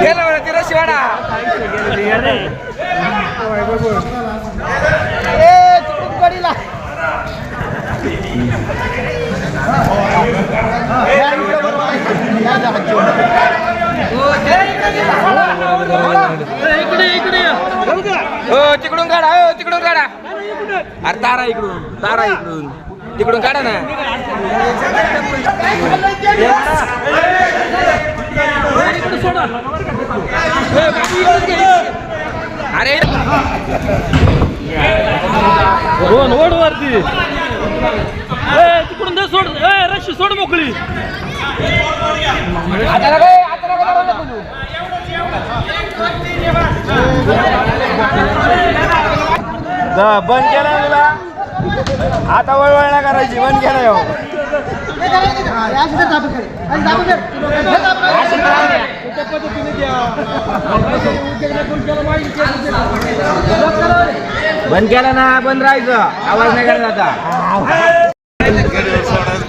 गेलं म्हणा ती रशिवाडा ए तिकडून गडीला तिकडून काढा हो, तिकडून काढा. अरे तारा इकडून तारा इकडून. तिकडून काढा ना. अरे. दोन ओढ वरती. ए, तिकडून दे सोड. ए रशी सोड मोकळी. बंद केला तुला? आता वळवळला करायची बंद केला हो बंद केला ना बंद राहायचं. आवाज नाही करायचा आता.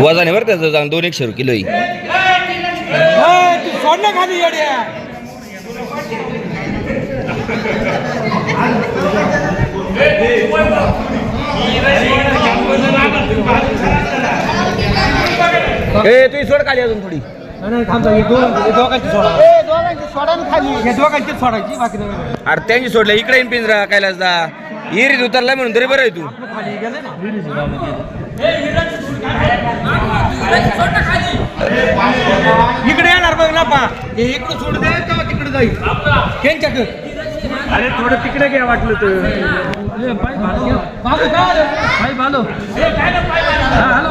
वजन आहे बरं त्याचं जाऊन दोन एकशे किलो ए तू सोड खाली अजून थोडी. ए, दोघांची सोडा ना खाली. अरे त्यांची सोडलं. इकडे येईन पिंजरा कैलासदा इरीत उतरलाय म्हणून तरी बरं आहे तू. इकडे येणार बघ ना पा. इकडे सोड दे तेव्हा तिकडे जाईल. त्यांच्याकडे. अरे थोडं तिकडे घ्या वाटलं तर. बाबू काय आलं? Hello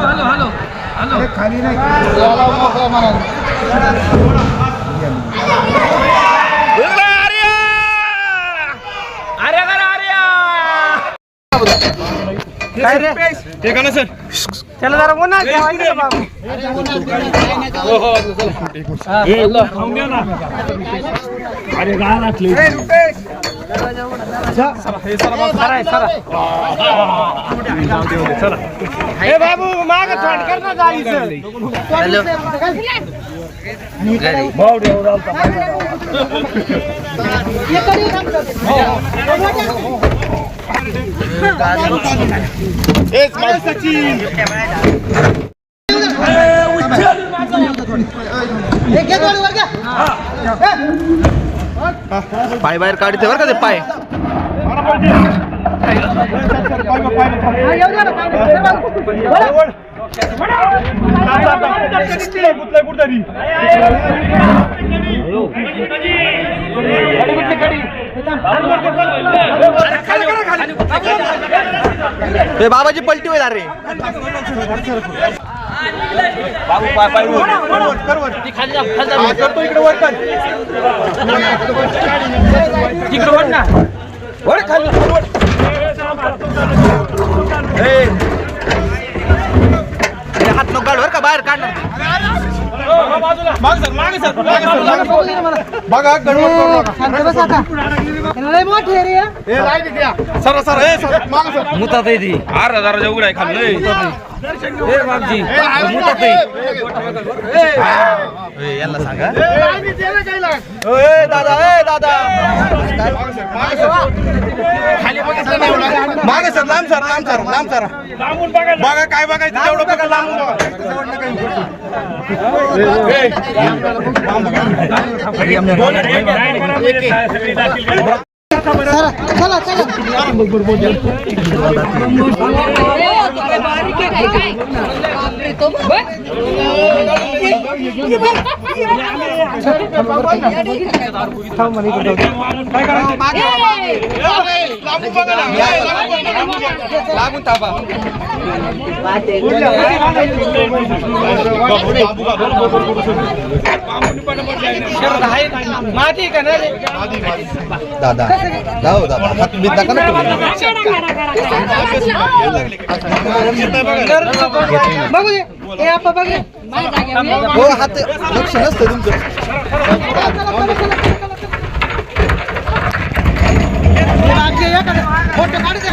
hello hello hello. खाली नाही याला मोकळं म्हणाले. अरे करा काय रे? त्याला जरा उन्हात ठेवायचं ना बाबू. अरे गा लागली ए, रुपेश. ए बाबू माग थोड कर ना जायचं पाय बाहेर काढते बरं का ते पाय. ते बाबाची पलटी होईल अरे. बाबू पाय पाय करतो इकडे वर कर. तिकडे वळ ना. वळ खाली वळ. ए. हात नको काढ बरं का? बाहेर काढणार बघा गडबड. Sir sir. ए सर मागं सर. मुतात आहे ती अर्धा दरवाजा यांना सांगा. ए दादा ए दादा. मागे सर लांब सर लांब सर लांब सर. बघा काय बघायचं तेवढं बघा लांबून चला चला चला. काय काय बापरे तो बघ लागून तापा माती का ना दादा जाऊ दादा हात बीत नका. ना तुम्ही. बघू हो हात लक्ष नसतं तुमचं. फोटो काढते